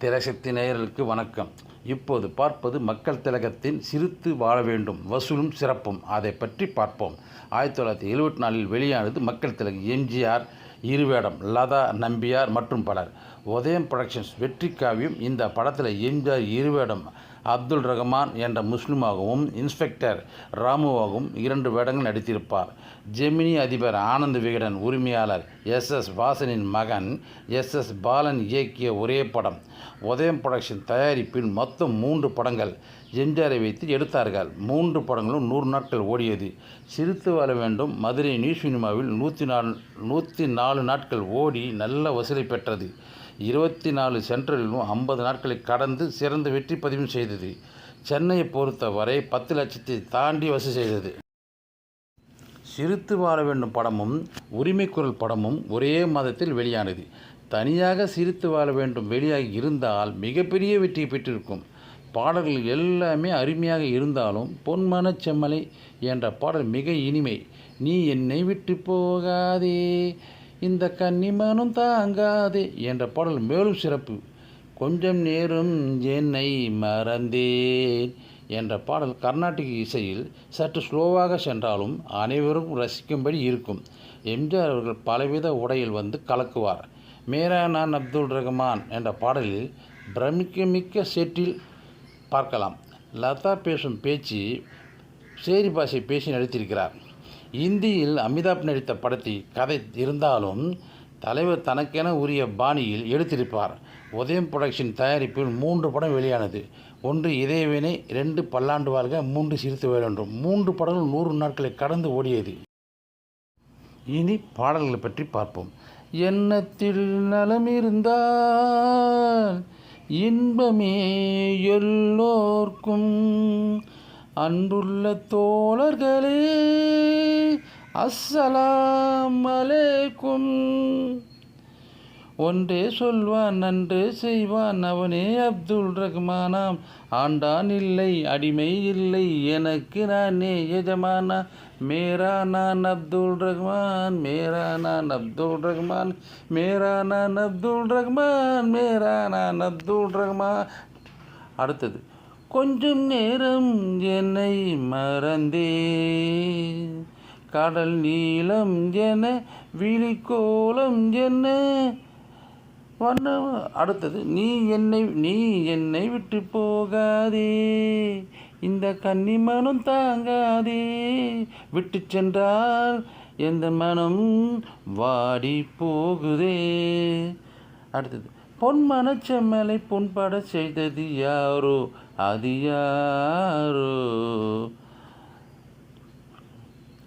திரைசக்தி நேயர்களுக்கு வணக்கம். இப்போது பார்ப்பது மக்கள் திலகத்தின் சிரித்து வாழ வேண்டும் வசூலும் சிறப்பும். அதை பற்றி பார்ப்போம். ஆயிரத்தி தொள்ளாயிரத்தி எழுபத்தி நாலில் வெளியானது மக்கள் திலகம் எம்ஜிஆர் இருவேடம் லதா நம்பியார் மற்றும் பலர். உதயம் ப்ரொடக்ஷன்ஸ் வெற்றி காவியம். இந்த படத்தில் எம்ஜிஆர் இருவேடம் அப்துல் ரஹ்மான் என்ற முஸ்லிமாகவும் இன்ஸ்பெக்டர் ராமுவாகவும் இரண்டு வேடங்கள் நடித்திருப்பார். ஜெமினி அதிபர் ஆனந்த் விகடன் உரிமையாளர் எஸ் எஸ் வாசனின் மகன் எஸ் எஸ் பாலன் இயக்கிய ஒரே படம். உதயம் புரொடக்ஷன் தயாரிப்பில் மொத்தம் மூன்று படங்கள் எம்ஜிஆரை வைத்து எடுத்தார்கள். மூன்று படங்களும் நூறு நாட்கள் ஓடியது. சிரித்து வாழ வேண்டும். மதுரை நியூ சினிமாவில் நூற்றி நாலு நூற்றி நாலு நாட்கள் ஓடி நல்ல வசூலை பெற்றது. இருபத்தி நாலு சென்ட்ரலிலும் ஐம்பது நாட்களை கடந்து சிறந்த வெற்றி பதிவு செய்தது. சென்னையை பொறுத்தவரை பத்து லட்சத்தை தாண்டி வசூல் செய்தது. சிரித்து வாழ வேண்டும் படமும் உரிமைக்குரல் படமும் ஒரே மாதத்தில் வெளியானது. தனியாக சிரித்து வாழ வேண்டும் வெளியாகி இருந்தால் மிகப்பெரிய வெற்றியை பெற்றிருக்கும். பாடல்கள் எல்லாமே அருமையாக இருந்தாலும் பொன்மன செம்மலை என்ற பாடல் மிக இனிமை. நீ என்னை விட்டு போகாதே இந்த கன்னிமனும் தாங்காதே என்ற பாடல் மேலும் சிறப்பு. கொஞ்சம் நேரம் என்னை மறந்தேன் என்ற பாடல் கர்நாடக இசையில் சற்று ஸ்லோவாக சென்றாலும் அனைவரும் ரசிக்கும்படி இருக்கும். எம்ஜிஆர் அவர்கள் பலவித உடையில் வந்து கலக்குவார். மேரா நான் அப்துல் ரஹ்மான் என்ற பாடலில் பிரமிக்க மிக்க செட்டில் பார்க்கலாம். லதா பேசும் பேச்சு சேரி பாஷை பேசி நடித்திருக்கிறார். இந்தியில் அமிதாப் நடித்த படத்தில் கதை இருந்தாலும் தலைவர் தனக்கென உரிய பாணியில் எடுத்திருப்பார். உதயம் புரொடக்ஷன் தயாரிப்பில் மூன்று படம் வெளியானது. ஒன்று இதயவினை ரெண்டு பல்லாண்டு வாழ்க மூன்று சிரித்து வேண்டும் மூன்று படங்கள் நூறு நாட்களை கடந்து ஓடியது. இனி பாடல்களை பற்றி பார்ப்போம். எண்ணத்தில் நலம் இருந்தால் இன்பமே எல்லோர்க்கும் அன்புள்ள தோழர்களே அஸ்ஸலாம் அலைக்கும் ஒன்றே சொல்வான் நன்றே செய்வான் அவனே அப்துல் ரஹ்மானாம். ஆண்டான் இல்லை அடிமை இல்லை எனக்கு நானே எஜமானா. மேரா நான் அப்துல் ரஹ்மான் மேரா நான் அப்துல் ரஹ்மான். மேரா நான் அப்துல் ரஹ்மான் மேரா நான் அப்துல் ரஹ்மான். அடுத்தது கொஞ்சம் நேரம் என்னை மறந்தே. கடல் நீளம் என்ன விழிக்கோலம் என்ன வண்ண அடுத்தது நீ என்னை நீ என்னை விட்டு போகாதே. இந்த கன்னிமனம் தாங்காதே. விட்டு சென்றால் எந்த மனம் வாடி போகுதே. அடுத்தது பொன் மனச்செம்மலை பொன்பட செய்தது யாரோ? அது யாரோ?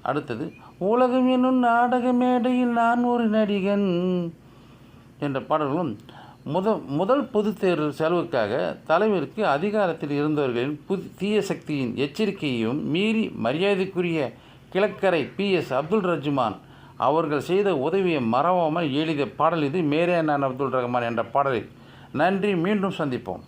அடுத்தது உலகம் என்னும் நாடக மேடையில் நான் ஒரு நடிகன் என்ற பாடல்களும் முத முதல் பொது தேர்தல் செலவுக்காக தலைவருக்கு அதிகாரத்தில் இருந்தவர்களின் புது தீய சக்தியின் எச்சரிக்கையையும் மீறி மரியாதைக்குரிய கிழக்கரை பி. எஸ். அப்துல் ரஜ்மான் அவர்கள் செய்த உதவியை மறவாமல் எழுதிய பாடல் இது மேரே நான் அப்துல் ரஹ்மான் என்ற பாடலில். நன்றி மீண்டும் சந்திப்போம்.